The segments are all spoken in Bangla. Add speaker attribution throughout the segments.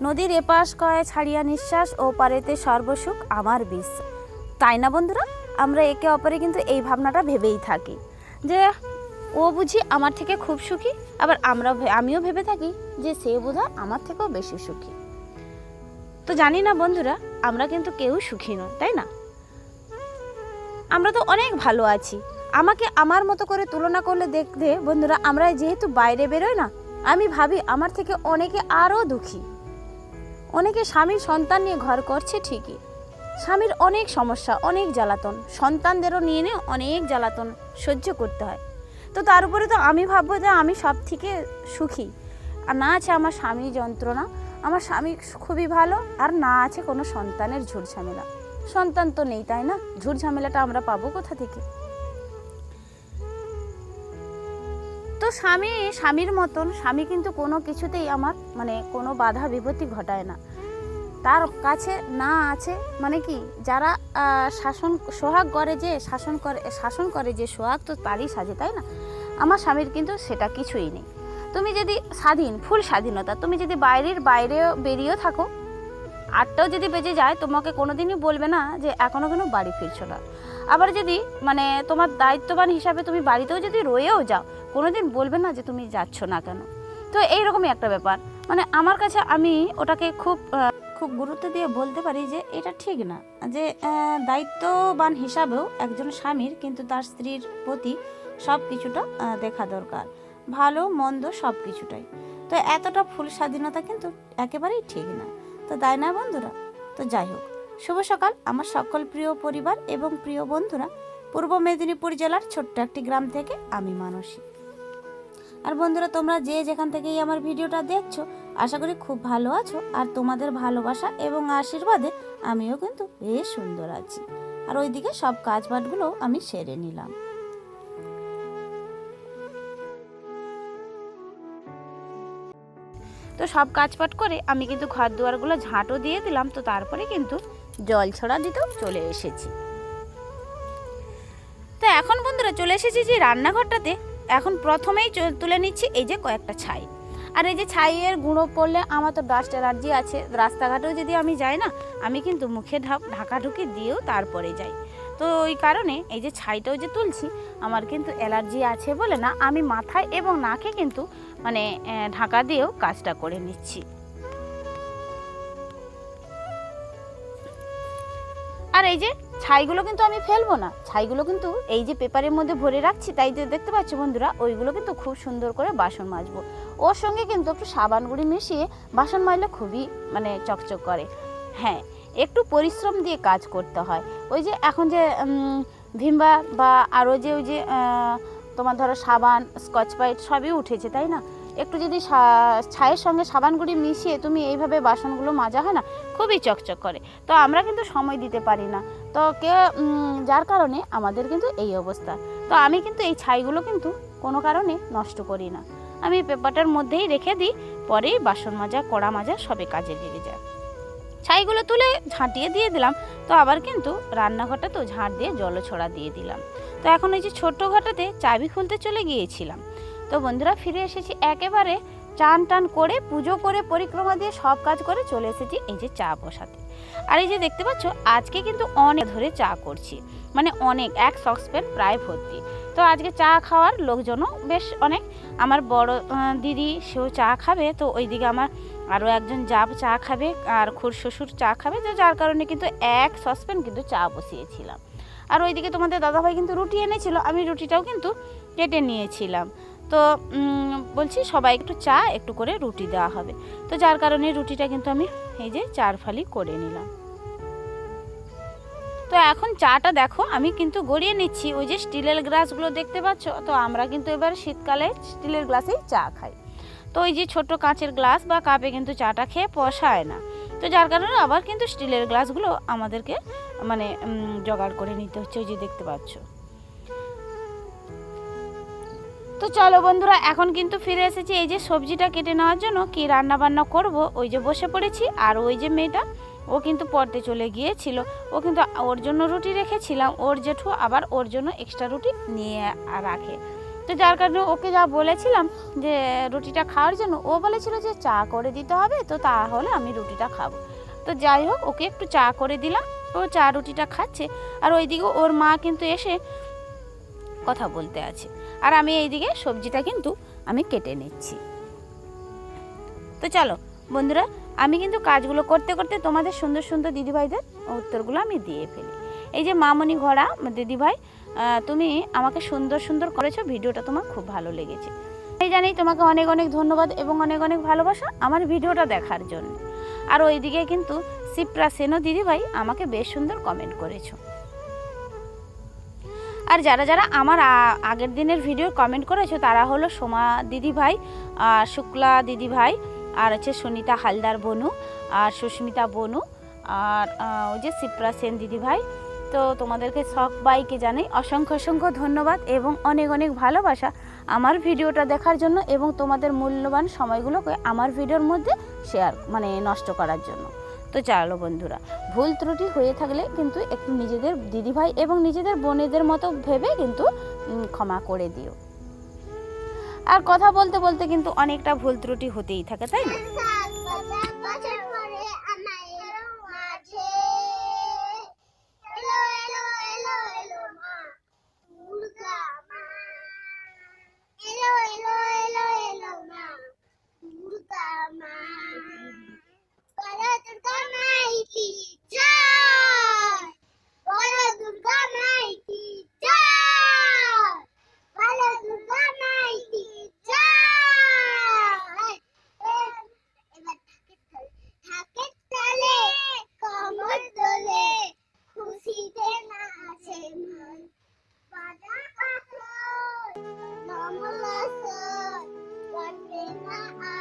Speaker 1: নদীর এপাশ কয় ছাড়িয়া নিঃশ্বাস ও পারেতে সর্বসুখ আমার বিষ। তাই না বন্ধুরা? আমরা একে অপরে কিন্তু এই ভাবনাটা ভেবেই থাকি। যে ও বুঝি আমার থেকে খুব সুখী, আবার আমরা আমিও ভেবে থাকি যে সে বোধহয় আমার থেকেও বেশি সুখী। তো জানি না বন্ধুরা, আমরা কিন্তু কেউ সুখী নয় তাই না? আমরা তো অনেক ভালো আছি। আমাকে আমার মতো করে তুলনা করলে দেখতে বন্ধুরা আমরা যেহেতু বাইরে বেরোয় না, আমি ভাবি আমার থেকে অনেকে আরও দুঃখী। অনেকে স্বামীর সন্তান নিয়ে ঘর করছে ঠিকই। স্বামীর অনেক সমস্যা, অনেক জ্বালাতন। সন্তানদেরও নিয়ে নিয়ে অনেক জ্বালাতন সহ্য করতে হয়। তো তার উপরে তো আমি ভাববো যে আমি সব থেকে সুখী। আর না আছে আমার স্বামী যন্ত্রণা, আমার স্বামী খুবই ভালো, আর না আছে কোনো সন্তানের ঝুট ঝামেলা সন্তান তো নেই, তাই না? ঝুট ঝামেলাটা আমরা পাবো কোথা থেকে? স্বামী, স্বামীর মতন, স্বামী কিন্তু কোনো কিছুতেই আমার মানে কোনো বাধা বিপত্তি ঘটায় না। তার কাছে না আছে মানে কি, যারা শাসন, সোহাগ করে যে, শাসন করে শাসন করে যে, সোহাগ তো তারই সাজে, তাই না? আমার স্বামীর কিন্তু সেটা কিছুই নেই। তুমি যদি স্বাধীন, ফুল স্বাধীনতা, তুমি যদি বাইরের বাইরেও বেরিয়েও থাকো, আটটাও যদি বেজে যায়, তোমাকে কোনোদিনই বলবে না যে এখনও কেন বাড়ি ফিরছো না। আবার যদি মানে তোমার দায়িত্ববান হিসাবে তুমি বাড়িতেও যদি রয়েও যাও কোনোদিন বলবে না যে তুমি যাচ্ছ না কেন। তো এইরকমই একটা ব্যাপার। মানে আমার কাছে আমি ওটাকে খুব খুব গুরুত্ব দিয়ে বলতে পারি যে এটা ঠিক না। যে দায়িত্ববান হিসাবেও একজন স্বামীর কিন্তু তার স্ত্রীর প্রতি সব কিছুটা দেখা দরকার। ভালো, মন্দ সব কিছুটাই। তো এতটা ফুল স্বাধীনতা কিন্তু একেবারেই ঠিক না। তো তাই না বন্ধুরা? তো যাই হোক। শুভ সকাল আমার সকল প্রিয় পরিবার এবং প্রিয় বন্ধুরা। পূর্ব মেদিনীপুর জেলার ছোট্ট একটি গ্রাম থেকে আমি মানসী। আর বন্ধুরা, তোমরা যে যেখান থেকেই আমার ভিডিওটা দেখছ, আশা করি খুব ভালো আছো। আর তোমাদের ভালোবাসা এবং আশীর্বাদে আমিও কিন্তু বেশ সুন্দর আছি। আর ওইদিকে সব কাজ বাটগুলো আমি সেরে নিলাম। তো সব কাজপাট করে আমি কিন্তু ঘর দুয়ারগুলো ঝাঁটও দিয়ে দিলাম, তো তারপরে কিন্তু জল ছড়া দিতেও চলে এসেছি। তো এখন বন্ধুরা, চলে এসেছি যে রান্নাঘরটাতে। এখন প্রথমেই তুলে নিচ্ছি এই যে কয়েকটা ছাই। আর এই যে ছাইয়ের গুঁড়ো পড়লে আমার তো ডাস্ট অ্যালার্জি আছে। রাস্তাঘাটেও যদি আমি যাই না, আমি কিন্তু মুখে ঢাক ঢাকা ঢুকি দিয়েও তারপরে যাই। তো ওই কারণে এই যে ছাইটাও যে তুলছি, আমার কিন্তু অ্যালার্জি আছে বলে না, আমি মাথায় এবং নাকে কিন্তু মানে ঢাকা দিয়েও কাজটা করে নিচ্ছি। আর এই যে ছাইগুলো কিন্তু আমি ফেলব না ছাইগুলো কিন্তু এই যে পেপারের মধ্যে ভরে রাখছি তাই যে দেখতে পাচ্ছ বন্ধুরা ওইগুলো কিন্তু খুব সুন্দর করে বাসন মাজবো। ওর সঙ্গে কিন্তু একটু সাবান গুঁড়ি মিশিয়ে বাসন মাজলে খুবই মানে চকচক করে। হ্যাঁ একটু পরিশ্রম দিয়ে কাজ করতে হয়। ওই যে এখন যে উম, ভিমবার বা আরও যে ওই যে তোমার ধরো সাবান স্কচ ব্রাইট সবই উঠেছে তাই না? একটু যদি ছাইয়ের সঙ্গে সাবান গুঁড়ি মিশিয়ে তুমি এইভাবে বাসনগুলো মাজা, হয় না? খুবই চকচক করে। তো আমরা কিন্তু সময় দিতে পারি না। তো কে যার কারণে আমাদের কিন্তু এই অবস্থা। তো আমি কিন্তু এই ছাইগুলো কিন্তু কোনো কারণে নষ্ট করি না। আমি পেপারটার মধ্যেই রেখে দিই, পরেই বাসন মাজা, কড়া মাজা, সবে কাজে লেগে যায়। ছাইগুলো তুলে ঝাঁটিয়ে দিয়ে দিলাম। তো আবার কিন্তু রান্নাঘরটা তো ঝাঁট দিয়ে জল ছড়া দিয়ে দিলাম। তো এখন ওই যে ছোট্ট ঘরটাতে চাবি খুলতে চলে গিয়েছিলাম। তো বন্ধুরা ফিরে এসেছি একেবারে চান টান করে, পুজো করে, পরিক্রমা দিয়ে সব কাজ করে চলে এসেছি এই যে চা বসাতে। আর এই যে দেখতে পাচ্ছ, আজকে কিন্তু অনেক ধরে চা করছি। মানে অনেক, এক সসপ্যান প্রায় ভর্তি। তো আজকে চা খাওয়ার লোকজনও বেশ অনেক। আমার বড় দিদি, সেও চা খাবে, তো ওইদিকে আমার আরও একজন জাব চা খাবে, আর খুর শ্বশুর চা খাবে, তো যার কারণে কিন্তু এক সসপ্যান কিন্তু চা বসিয়েছিলাম। আর ওইদিকে তোমাদের দাদাভাই কিন্তু রুটি এনেছিল, আমি রুটিটাও কিন্তু কেটে নিয়েছিলাম। তো বলছি সবাই একটু চা, একটু করে রুটি দেওয়া হবে। তো যার কারণে রুটিটা কিন্তু আমি এই যে চার ফালি করে নিলাম। তো এখন চাটা দেখো, আমি কিন্তু গড়িয়ে নিচ্ছি। ওই যে স্টিলের গ্লাসগুলো দেখতে পাচ্ছ? তো আমরা কিন্তু এবার শীতকালে স্টিলের গ্লাসেই চা খাই। তো ওই যে ছোট কাঁচের গ্লাস বা কাপে কিন্তু চাটা খেয়ে পোষায় না। তো যার কারণে আবার কিন্তু স্টিলের গ্লাসগুলো আমাদেরকে মানে জোগাড় করে নিতে হচ্ছে। ওই যে দেখতে পাচ্ছ। তো চলো বন্ধুরা, এখন কিন্তু ফিরে এসেছি। এই যে সবজিটা কেটে নেওয়ার জন্য কি রান্না বান্না করব, ওই যে বসে পড়েছি। আর ওই যে মেয়েটা, ও কিন্তু পড়তে চলে গিয়েছিল। ও কিন্তু ওর জন্য রুটি রেখেছিলাম, ওর জেঠু আবার ওর জন্য এক্সট্রা রুটি নিয়ে রাখে। তো যার কারণে ওকে যা বলেছিলাম যে রুটিটা খাওয়ার জন্য, ও বলেছিল যে চা করে দিতে হবে, তো তাহলে আমি রুটিটা খাব। তো যাই হোক, ওকে একটু চা করে দিলাম, ও চা রুটিটা খাচ্ছে। আর ওইদিকে ওর মা কিন্তু এসে কথা বলতে আছে। আর আমি এইদিকে সবজিটা কিন্তু আমি কেটে নিচ্ছি। তো চলো, বন্ধুরা, আমি কিন্তু কাজগুলো করতে করতে তোমাদের সুন্দর সুন্দর দিদিভাইদের উত্তরগুলো আমি দিয়ে ফেলি। এই যে মামনি ঘোড়া, দিদিভাই তুমি আমাকে সুন্দর সুন্দর করেছ, ভিডিওটা তোমার খুব ভালো লেগেছে। এই জানি তোমাকে অনেক অনেক ধন্যবাদ এবং অনেক অনেক ভালোবাসা আমার ভিডিওটা দেখার জন্য। আর ওইদিকে কিন্তু সিপ্রা সেনও দিদিভাই আমাকে বেশ সুন্দর কমেন্ট করেছ। আর যারা যারা আমার আগের দিনের ভিডিও কমেন্ট করেছ, তারা হলো সোমা দিদিভাই আর শুক্লা দিদিভাই আর হচ্ছে সুনিতা হালদার বনু, আর সুস্মিতা বনু, আর ওই যে সিপ্রা সেন দিদিভাই তো তোমাদেরকে সবাইকে জানাই অসংখ্য অসংখ্য ধন্যবাদ এবং অনেক অনেক ভালোবাসা আমার ভিডিওটা দেখার জন্য এবং তোমাদের মূল্যবান সময়গুলোকে আমার ভিডিওর মধ্যে শেয়ার মানে নষ্ট করার জন্য। তো চলো বন্ধুরা ভুল ত্রুটি হয়ে থাকলে কিন্তু একটু নিজেদের দিদিভাই এবং নিজেদের বোনেদের মতো ভেবে কিন্তু ক্ষমা করে দিও আর কথা বলতে বলতে কিন্তু অনেকটা ভুল ত্রুটি হতেই থাকে তাই না Yeah.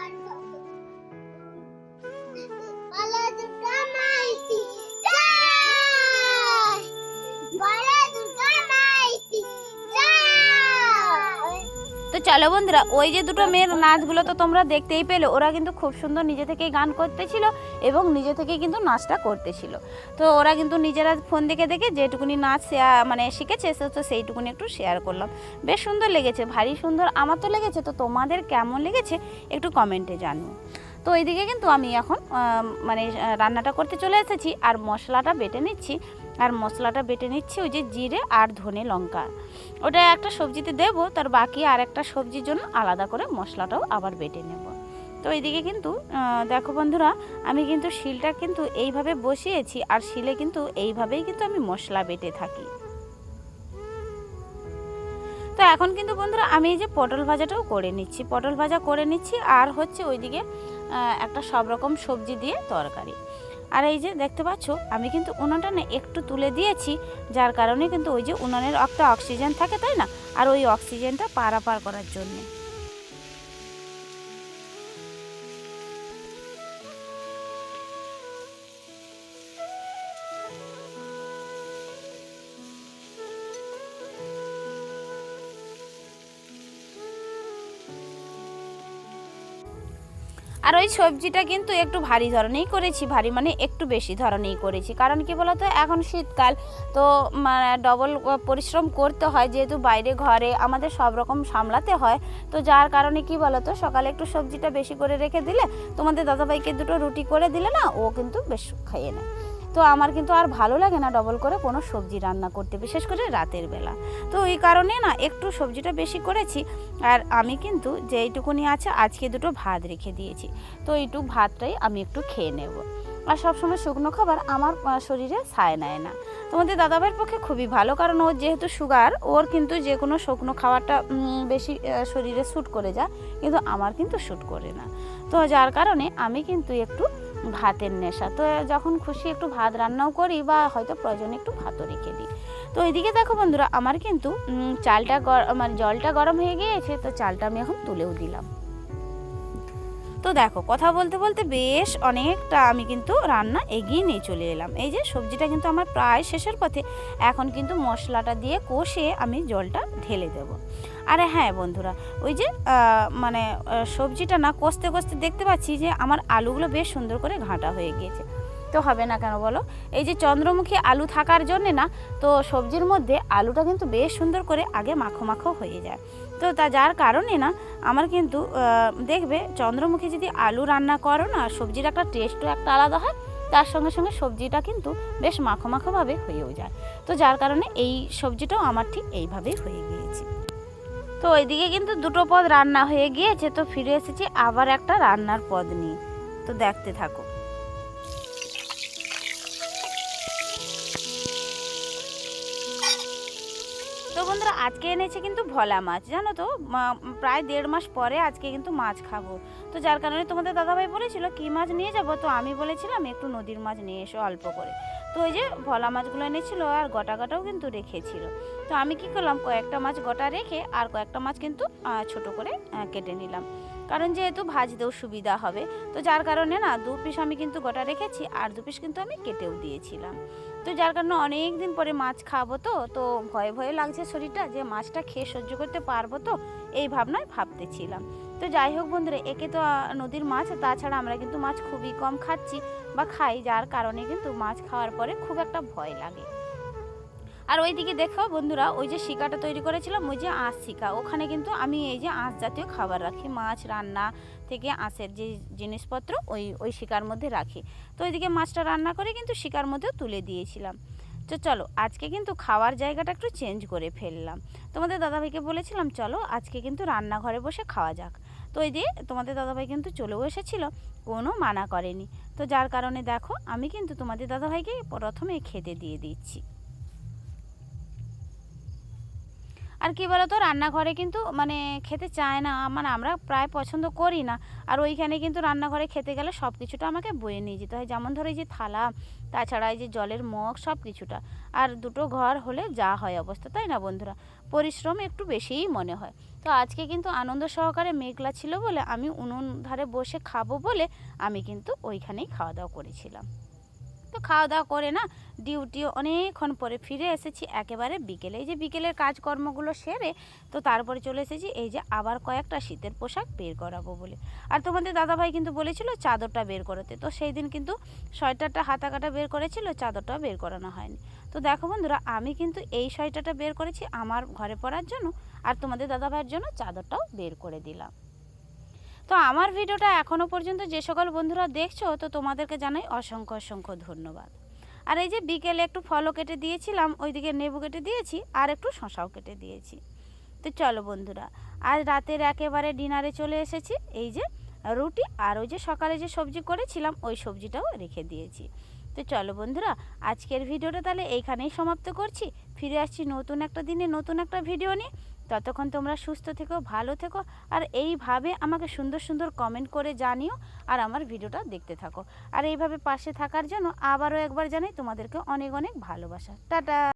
Speaker 1: চলো বন্ধুরা, ওই যে দুটো মেয়ের নাচগুলো তো তোমরা দেখতেই পেলে, ওরা কিন্তু খুব সুন্দর নিজে থেকেই গান করতেছিল এবং নিজে থেকেই কিন্তু নাচটা করতেছিল। তো ওরা কিন্তু নিজেরা ফোন দেখে দেখে যেটুকুনি নাচ মানে শিখেছে তো সেইটুকুনি একটু শেয়ার করলাম। বেশ সুন্দর লেগেছে, ভারী সুন্দর, আমার তো লেগেছে, তো তোমাদের কেমন লেগেছে একটু কমেন্টে জানিও। তো এইদিকে কিন্তু আমি এখন মানে রান্নাটা করতে চলে এসেছি, আর মশলাটা বেটে নিচ্ছি। আর মশলাটা বেটে নিচ্ছি, ওই যে জিরে আর ধনে লঙ্কা। ওটা একটা সবজিতে দেব, তার বাকি আর একটা সবজির জন্য আলাদা করে মশলাটাও আবার বেটে নেব। তো এইদিকে কিন্তু দেখো বন্ধুরা, আমি কিন্তু শিলটা কিন্তু এইভাবে বসিয়েছি, আর শিলে কিন্তু এইভাবেই কিন্তু আমি মশলা বেটে থাকি। তো এখন কিন্তু বন্ধুরা, আমি এই যে পটল ভাজাটাও করে নিচ্ছি, পটল ভাজা করে নিচ্ছি, আর হচ্ছে ওইদিকে একটা সব রকম সবজি দিয়ে তরকারি। আর এই যে দেখতে পাচ্ছ, আমি কিন্তু উনানটা না একটু তুলে দিয়েছি, যার কারণে কিন্তু ওই যে উনানের একটা অক্সিজেন থাকে, তাই না? আর ওই অক্সিজেনটা পারাপার করার জন্যে। আর ওই সবজিটা কিন্তু একটু ভারী ধরনেই করেছি, ভারী মানে একটু বেশি ধরনেই করেছি। কারণ কি বলতো, এখন শীতকাল, তো মানে ডবল পরিশ্রম করতে হয়, যেহেতু বাইরে ঘরে আমাদের সব রকম সামলাতে হয়। তো যার কারণে কি বলতো, সকালে একটু সবজিটা বেশি করে রেখে দিলে তোমাদের দাদাভাইকে দুটো রুটি করে দিলে না, ও কিন্তু বেশ খাইয়ে নেয়। তো আমার কিন্তু আর ভালো লাগে না ডবল করে কোনো সবজি রান্না করতে, বিশেষ করে রাতের বেলা। তো এই কারণে না একটু সবজিটা বেশি করেছি, আর আমি কিন্তু যেইটুকুনি আছে আজকে দুটো ভাত রেখে দিয়েছি। তো এইটুক ভাতটাই আমি একটু খেয়ে নেব। আর সবসময় শুকনো খাবার আমার শরীরে সায় নেয় না। তোমাদের দাদাভাইয়ের পক্ষে খুবই ভালো, কারণ ওর যেহেতু সুগার, ওর কিন্তু যে কোনো শুকনো খাবারটা বেশি শরীরে শ্যুট করে যায় কিন্তু আমার কিন্তু শ্যুট করে না। তো যার কারণে আমি কিন্তু একটু ভাতের নেশা। তো যখন খুশি একটু ভাত রান্নাও করি বা হয়তো প্রয়োজনে একটু ভাতও রেখে দিই। তো এইদিকে দেখো বন্ধুরা, আমার কিন্তু চালটা মানে জলটা গরম হয়ে গিয়েছে, তো চালটা আমি এখন তুলেও দিলাম। তো দেখো, কথা বলতে বলতে বেশ অনেকটা আমি কিন্তু রান্না এগিয়ে নিয়ে চলে এলাম। এই যে সবজিটা কিন্তু আমার প্রায় শেষের পথে। এখন কিন্তু মশলাটা দিয়ে কষে আমি জলটা ঢেলে দেব। আরে হ্যাঁ বন্ধুরা, ওই যে মানে সবজিটা না কষতে কষতে দেখতে পাচ্ছি যে আমার আলুগুলো বেশ সুন্দর করে ঘাঁটা হয়ে গিয়েছে। তো হবে না কেন বলো? এই যে চন্দ্রমুখী আলু থাকার জন্যে না, তো সবজির মধ্যে আলুটা কিন্তু বেশ সুন্দর করে আগে মাখো মাখো হয়ে যায়। তো তা যার কারণে না, আমার কিন্তু দেখবে চন্দ্রমুখী যদি আলু রান্না করো না, সবজির একটা টেস্টও একটা আলাদা হয়, তার সঙ্গে সঙ্গে সবজিটা কিন্তু বেশ মাখো মাখোভাবে হয়েও যায়। তো যার কারণে এই সবজিটাও আমার ঠিক এইভাবেই হয়ে গিয়েছে। তো ওইদিকে কিন্তু দুটো পদ রান্না হয়ে গিয়েছে, তো ফিরে এসেছি আবার একটা রান্নার পদ নিয়ে। তো দেখতে থাকো। তো বন্ধুরা, আজকে এনেছে কিন্তু ভোলা মাছ, জানো তো? প্রায় দেড় মাস পরে আজকে কিন্তু মাছ খাব। তো যার কারণে তোমাদের দাদাভাই বলেছিল, কি মাছ নিয়ে যাব? তো আমি বলেছিলাম, একটু নদীর মাছ নিয়ে এসো অল্প করে। তো ওই যে ভলা মাছগুলো এনেছিল আর গোটা গোটাও কিন্তু রেখেছিল। তো আমি কি করলাম, কয়েকটা মাছ গোটা রেখে আর কয়েকটা মাছ কিন্তু ছোট করে কেটে নিলাম। কারণ যেহেতু ভাজতেও সুবিধা হবে, তো যার কারণে না, দু পিস আমি কিন্তু গোটা রেখেছি আর দু পিস কিন্তু আমি কেটেও দিয়েছিলাম। তো যার কারণে অনেক দিন পরে মাছ খাব তো তো ভয়ে ভয়ে লাগছে শরীরটা যে মাছটা খেয়ে সহ্য করতে পারব তো, এই ভাবনায় ভাবতেছিলাম। তো যাই হোক বন্ধুরা, একে তো নদীর মাছ, তাছাড়া আমরা কিন্তু মাছ খুবই কম খাচ্ছি বা খাই, যার কারণে কিন্তু মাছ খাওয়ার পরে খুব একটা ভয় লাগে। আর ওইদিকে দেখো বন্ধুরা, ওই যে শিকাটা তৈরি করেছিলাম, ওই যে আঁশ শিকা। ওখানে কিন্তু আমি এই যে আঁশ জাতীয় খাবার রাখি, মাছ রান্না থেকে আঁশের যে জিনিসপত্র ওই ওই শিকার মধ্যে রাখি। তো ওইদিকে মাছটা রান্না করে কিন্তু শিকার মধ্যেও তুলে দিয়েছিলাম। তো চলো, আজকে কিন্তু খাওয়ার জায়গাটা একটু চেঞ্জ করে ফেললাম। তোমাদের দাদাভাইকে বলেছিলাম, চলো, আজকে কিন্তু রান্নাঘরে বসে খাওয়া যাক। তো এই যে তোমাদের দাদাভাই কিন্তু চলেও এসেছিল, কোনো মানা করেনি। তো যার কারণে দেখো, আমি কিন্তু তোমাদের দাদাভাইকে প্রথমে খেতে দিয়ে দিচ্ছি। আর কি বলতো, রান্নাঘরে কিন্তু মানে খেতে চায় না মানে আমরা প্রায় পছন্দ করি না। আর ওইখানে কিন্তু রান্নাঘরে খেতে গেলে সব কিছুটা আমাকে বয়ে নিয়ে যেতে হয়। যেমন ধরো এই যে থালা, তাছাড়া এই যে জলের মগ সব কিছুটা আর দুটো ঘর হলে যা হয় অবস্থা, তাই না বন্ধুরা? পরিশ্রম একটু বেশিই মনে হয়। তো আজকে কিন্তু আনন্দ সহকারে মেঘলা ছিল বলে আমি উনুন ধারে বসে খাব বলে আমি কিন্তু ওইখানেই খাওয়া দাওয়া করেছিলাম। তো খাওয়া দাওয়া করে না ডিউটি অনেকক্ষণ পরে ফিরে এসেছি একেবারে বিকেলে। এই যে বিকেলের কাজকর্মগুলো সেরে তো তারপরে চলে এসেছি, এই যে আবার কয়েকটা শীতের পোশাক বের করাবো বলে। আর তোমাদের দাদাভাই কিন্তু বলেছিল চাদরটা বের করতে, তো সেই দিন কিন্তু সোয়েটারটা হাতা কাটা বের করেছিল চাদরটা বের করানো হয়নি। তো দেখো বন্ধুরা, আমি কিন্তু এই সোয়েটারটা বের করেছি আমার ঘরে পরার জন্য, আর তোমাদের দাদাভাইয়ের জন্য চাদরটাও বের করে দিলাম। তো আমার ভিডিওটা এখনও পর্যন্ত যে সকল বন্ধুরা দেখছ, তো তোমাদেরকে জানাই অসংখ্য অসংখ্য ধন্যবাদ। আর এই যে বিকেলে একটু ফলও কেটে দিয়েছিলাম, ওইদিকে নেবু কেটে দিয়েছি, আর একটু শশাও কেটে দিয়েছি। তো চলো বন্ধুরা, আজ রাতের একেবারে ডিনারে চলে এসেছি, এই যে রুটি আর ওই যে সকালে যে সবজি করেছিলাম, ওই সবজিটাও রেখে দিয়েছি। তো চলো বন্ধুরা, আজকের ভিডিওটা তাহলে এইখানেই সমাপ্ত করছি। ফিরে আসছি নতুন একটা দিনে নতুন একটা ভিডিও নিয়ে। ততক্ষণ তোমরা সুস্থ থেকো, ভালো থেকো, আর এইভাবে আমাকে সুন্দর সুন্দর কমেন্ট করে জানিও আর আমার ভিডিওটা দেখতে থাকো। আর এইভাবে পাশে থাকার জন্য আবারও একবার জানাই তোমাদেরকে অনেক অনেক ভালোবাসা। টাটা!